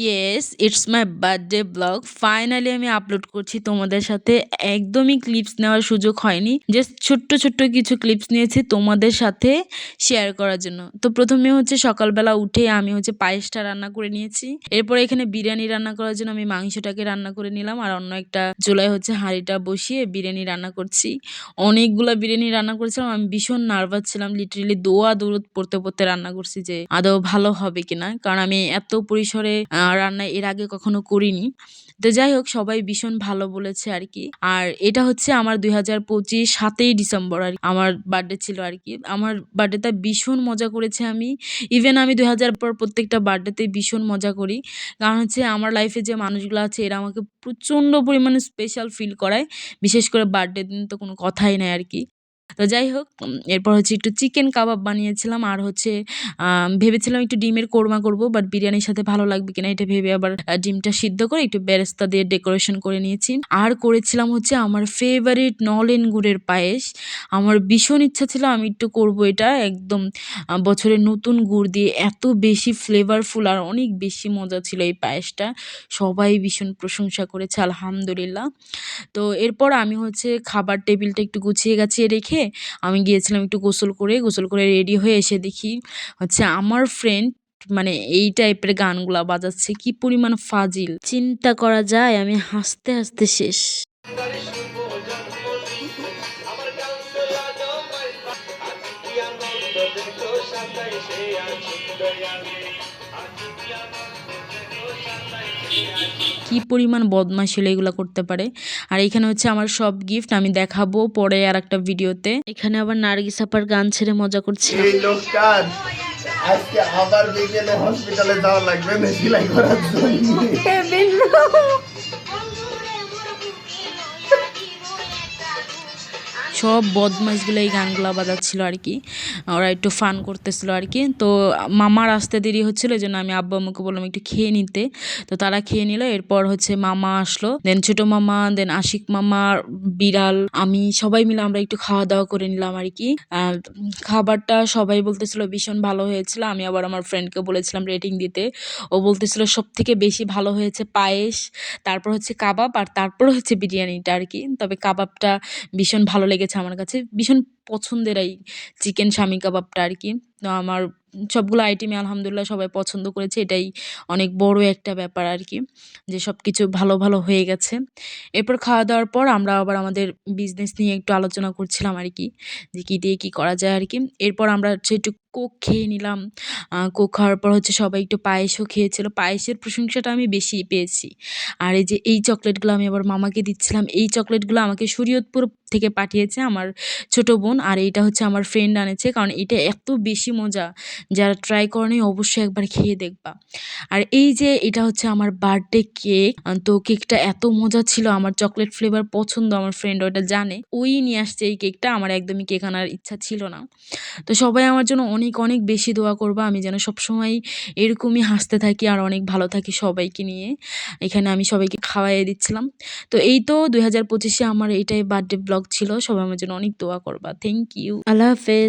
Yes it's my birthday vlog finally আমি upload করছি তোমাদের সাথে। একদমই ক্লিপস নেওয়ার সুযোগ হয়নি। জাস্ট ছোট্ট ছোট্ট কিছু ক্লিপস নিয়েছি তোমাদের সাথে শেয়ার করার জন্য। তো প্রথমে হচ্ছে সকালবেলা উঠে আমি হচ্ছে পায়েসটা রান্না করে নিয়েছি। এরপর এখানে বিরিয়ানি রান্না করার জন্য আমি মাংসটাকে রান্না করে নিলাম। আর অন্য একটা চুলায় হচ্ছে হাঁড়িটা বসিয়ে বিরিয়ানি রান্না করছি। অনেকগুলো বিরিয়ানি রান্না করেছিলাম। আমি ভীষণ নার্ভাস ছিলাম। লিটারেলি দোয়া দৌড় পড়তে পড়তে রান্না করছি যে আদৌ ভালো হবে কিনা। কারণ আমি এত পরিসরে রান্না এর আগে কখনো করিনি। তো যাই হোক সবাই ভীষণ ভালো বলেছে আর কি আর এটা হচ্ছে আমার দুই হাজার পঁচিশ সাতই ডিসেম্বর আর। আমার বার্থডে ছিল আর কি আমার বার্থডেটা ভীষণ মজা করেছে আমি। ইভেন আমি দুই হাজার পর প্রত্যেকটা বার্থডেতে ভীষণ মজা করি। কারণ হচ্ছে আমার লাইফে যে মানুষগুলো আছে, এরা আমাকে প্রচণ্ড পরিমাণে স্পেশাল ফিল করায়। বিশেষ করে বার্থডে দিন তো কোনো কথাই নাই আর কি তো যাই হোক এরপর হচ্ছে একটু চিকেন কাবাব বানিয়েছিলাম আর হচ্ছে ভেবেছিলাম একটু ডিমের কোরমা করব বাট বিরিয়ানির সাথে ভালো লাগবে কিনা এটা ভেবে আবার ডিমটা সিদ্ধ করে একটু বেরেস্তা দিয়ে ডেকোরেশন করে নিয়েছি। আর করেছিলাম হচ্ছে আমার ফেভারিট নলেন গুড়ের পায়েস। আমার ভীষণ ইচ্ছা ছিল আমি একটু করব এটা একদম আহ, বছরের নতুন গুড় দিয়ে এত বেশি ফ্লেভারফুল আর অনেক বেশি মজা ছিল এই পায়েসটা। সবাই ভীষণ প্রশংসা করেছে আলহামদুলিল্লাহ। তো এরপর আমি হচ্ছে খাবার টেবিলটা একটু গুছিয়ে গাছিয়ে রেখে আমি গিয়েছিলাম একটু গোসল করে গোসল করে রেডি হয়ে এসে দেখি হচ্ছে আমার ফ্রেন্ড মানে এই টাইপের গানগুলা বাজাচ্ছে। কি পরিমাণ ফাজিল। চিন্তা করা যায়, আমি হাসতে হাসতে শেষ। কি পরিমাণ বদমাশ ছিল এগুলো করতে পারে? আর এখানে হচ্ছে আমার সব গিফট আমি দেখাবো পরে আর একটা ভিডিওতে। এখানে আবার নার্গিস আপার গান ছেড়ে মজা করছি আজকে আবার বিকেলে হসপিটালে যাওয়া লাগবে না সেলাই করার জন্য। সব বদমাইশগুলো এই গানগুলো বাজাচ্ছিল আর কি। ওরা একটু ফান করতেছিল আর কি। তো মামার আসতে দেরি হচ্ছিল এই জন্য আমি আব্বু আম্মুকে বললাম একটু খেয়ে নিতে। তো তারা খেয়ে নিল, এরপর হচ্ছে মামা আসলো দেন ছোট মামা দেন আশিক মামা, বিড়াল, আমি সবাই মিলে আমরা একটু খাওয়া দাওয়া করে নিলাম আর কি। খাবারটা সবাই বলতেছিল ভীষণ ভালো হয়েছিল, আমি আবার আমার ফ্রেন্ডকে বলেছিলাম রেটিং দিতে। ও বলতেছিল সব থেকে বেশি ভালো হয়েছে পায়েস, তারপর হচ্ছে কাবাব, আর তারপর হচ্ছে বিরিয়ানিটা আর কি। তবে কাবাবটা ভীষণ ভালো লেগেছে। আমার কাছে। ভীষণ পছন্দের এই চিকেন স্বামী কাবাবটা আর কি তো আমার সবগুলো আইটেমই আলহামদুলিল্লাহ সবাই পছন্দ করেছে। এটাই অনেক বড় একটা ব্যাপার আর কি যে সব কিছু ভালো ভালো হয়ে গেছে। এরপর খাওয়া দাওয়ার পর আমরা আবার আমাদের বিজনেস নিয়ে একটু আলোচনা করছিলাম আর কি যে কী দিয়ে কী করা যায় আর কি এরপর আমরা হচ্ছে একটু কোক খেয়ে নিলাম। কোক খাওয়ার পর হচ্ছে সবাই একটু পায়েসও খেয়েছিল। পায়েসের প্রশংসাটা আমি বেশি পেয়েছি। আর এই যে এই চকলেটগুলো আমি আবার মামাকে দিচ্ছিলাম, এই চকলেটগুলো আমাকে শরীয়তপুর থেকে পাঠিয়েছে আমার ছোট বোন। আর এইটা হচ্ছে আমার ফ্রেন্ড আনেছে, কারণ এটা এত বেশি মজা। যারা ট্রাই করেনি অবশ্যই একবার খেয়ে দেখবা। আর এই যে এটা হচ্ছে আমার বার্থডে কেক তো কেকটা এত মজা ছিল, আমার চকলেট ফ্লেভার পছন্দ, আমার ফ্রেন্ড ওটা জানে। ওই নিয়ে আসছে এই কেকটা আমার একদমই কেক আনার ইচ্ছা ছিল না। তো সবাই আমার জন্য অনেক অনেক বেশি দোয়া করবা, আমি যেন সবসময় এরকমই হাসতে থাকি আর অনেক ভালো থাকি সবাইকে নিয়ে। এখানে আমি সবাইকে খাওয়াইয়ে দিচ্ছিলাম। তো এই তো দুই হাজার পঁচিশে আমার এইটাই বার্থডে ব্লগ ছিল, সবাই আমার জন্য অনেক দোয়া করবা। থ্যাংক ইউ আল্লাহ হাফেজ।